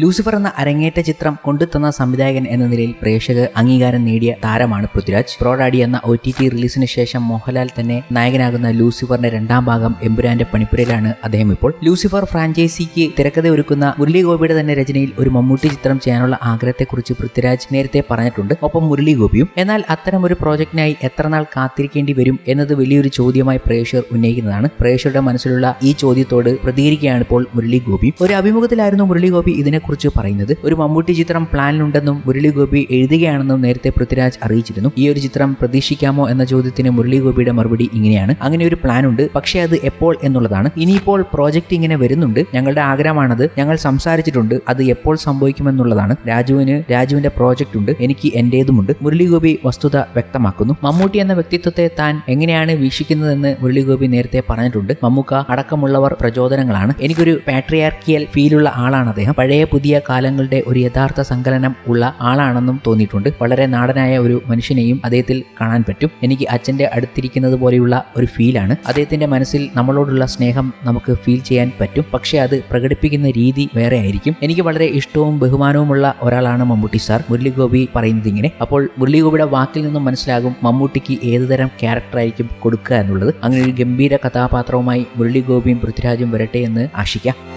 Lucifer എന്ന അരങ്ങേറ്റ ചിത്രം കൊണ്ടുതന്ന സംവിധായകൻ എന്ന നിലയിൽ പ്രേക്ഷക അംഗീകാരം നേടിയ താരമാണ് പൃഥ്വിരാജ്. പ്രോഡാഡി എന്ന ഒ ടി ടി റിലീസിന് ശേഷം മോഹൻലാൽ തന്നെ നായകനാകുന്ന ലൂസിഫറിന്റെ രണ്ടാം ഭാഗം എമ്പുരാന്റെ പണിപ്പുരയിലാണ് അദ്ദേഹം ഇപ്പോൾ. ലൂസിഫർ ഫ്രാഞ്ചൈസിക്ക് തിരക്കഥ ഒരുക്കുന്ന മുരളി ഗോപിയുടെ തന്നെ രചനയിൽ ഒരു മമ്മൂട്ടി ചിത്രം ചെയ്യാനുള്ള ആഗ്രഹത്തെക്കുറിച്ച് പൃഥ്വിരാജ് നേരത്തെ പറഞ്ഞിട്ടുണ്ട്. ഒപ്പം മുരളി ഗോപിയും എന്നാൽ അത്തരം ഒരു പ്രോജക്റ്റിനായി എത്ര നാൾ കാത്തിരിക്കേണ്ടി വരും എന്നത് വലിയൊരു ചോദ്യമായി പ്രേക്ഷകർ ഉന്നയിക്കുന്നതാണ്. പ്രേക്ഷകരുടെ മനസ്സിലുള്ള ഈ ചോദ്യത്തോട് പ്രതികരിക്കുകയാണ് ഇപ്പോൾ മുരളി ഗോപി ഒരു അഭിമുഖത്തിലായിരുന്നു മുരളി ഗോപി ഇതിനെക്കുറിച്ച് പറയുന്നത് ഒരു മമ്മൂട്ടി ചിത്രം പ്ലാനിലുണ്ടെന്നും മുരളി ഗോപി എഴുതുകയാണെന്നും നേരത്തെ പൃഥ്വിരാജ് അറിയിച്ചിരുന്നു. ഈ ഒരു ചിത്രം പ്രതീക്ഷിക്കാമോ എന്ന ചോദ്യത്തിന് മുരളി ഗോപിയുടെ മറുപടി ഇങ്ങനെയാണ്. അങ്ങനെ ഒരു പ്ലാൻ ഉണ്ട് പക്ഷേ അത് എപ്പോൾ എന്നുള്ളതാണ്. ഇനിയിപ്പോൾ പ്രോജക്റ്റ് ഇങ്ങനെ വരുന്നുണ്ട്. ഞങ്ങളുടെ ആഗ്രഹമാണത്. ഞങ്ങൾ സംസാരിച്ചിട്ടുണ്ട്. അത് എപ്പോൾ സംഭവിക്കുമെന്നുള്ളതാണ്. രാജുവിന് രാജുവിന്റെ പ്രോജക്റ്റ് ഉണ്ട്. എനിക്ക് എന്റേതുമുണ്ട്. മുരളി ഗോപി വസ്തുത വ്യക്തമാക്കുന്നു. മമ്മൂട്ടി എന്ന വ്യക്തിത്വത്തെ താൻ എങ്ങനെയാണ് വീക്ഷിക്കുന്നതെന്ന് മുരളി ഗോപി നേരത്തെ പറഞ്ഞിട്ടുണ്ട്. മമ്മൂക്ക അടക്കമുള്ളവർ പ്രചോദനങ്ങളാണ്. എനിക്കൊരു പാട്രിയാർക്കിയൽ ഫീലുള്ള ആളാണ് അദ്ദേഹം. പഴയ പുതിയ കാലങ്ങളുടെ ഒരു യഥാർത്ഥ സങ്കലനം ഉള്ള ആളാണെന്നും തോന്നിയിട്ടുണ്ട്. വളരെ നാടനായ ഒരു മനുഷ്യനെയും അദ്ദേഹത്തിൽ കാണാൻ പറ്റും. എനിക്ക് അച്ഛന്റെ അടുത്തിരിക്കുന്നത് പോലെയുള്ള ഒരു ഫീലാണ് അദ്ദേഹത്തിന്റെ മനസ്സിൽ നമ്മളോടുള്ള സ്നേഹം നമുക്ക് ഫീൽ ചെയ്യാൻ പറ്റും. പക്ഷേ അത് പ്രകടിപ്പിക്കുന്ന രീതി വേറെ ആയിരിക്കും. എനിക്ക് വളരെ ഇഷ്ടവും ബഹുമാനവുമുള്ള ഒരാളാണ് മമ്മൂട്ടി സാർ. മുരളിഗോപി പറയുന്നത് ഇങ്ങനെ. അപ്പോൾ മുരളിഗോപിയുടെ വാക്കിൽ നിന്നും മനസ്സിലാകും മമ്മൂട്ടിക്ക് ഏതുതരം ക്യാരക്ടറായിരിക്കും കൊടുക്കുക എന്നുള്ളത്. അങ്ങനെ ഒരു ഗംഭീര കഥാപാത്രവുമായി മുരളിഗോപിയും പൃഥ്വിരാജും വരട്ടെ എന്ന് ആശിക്കാം.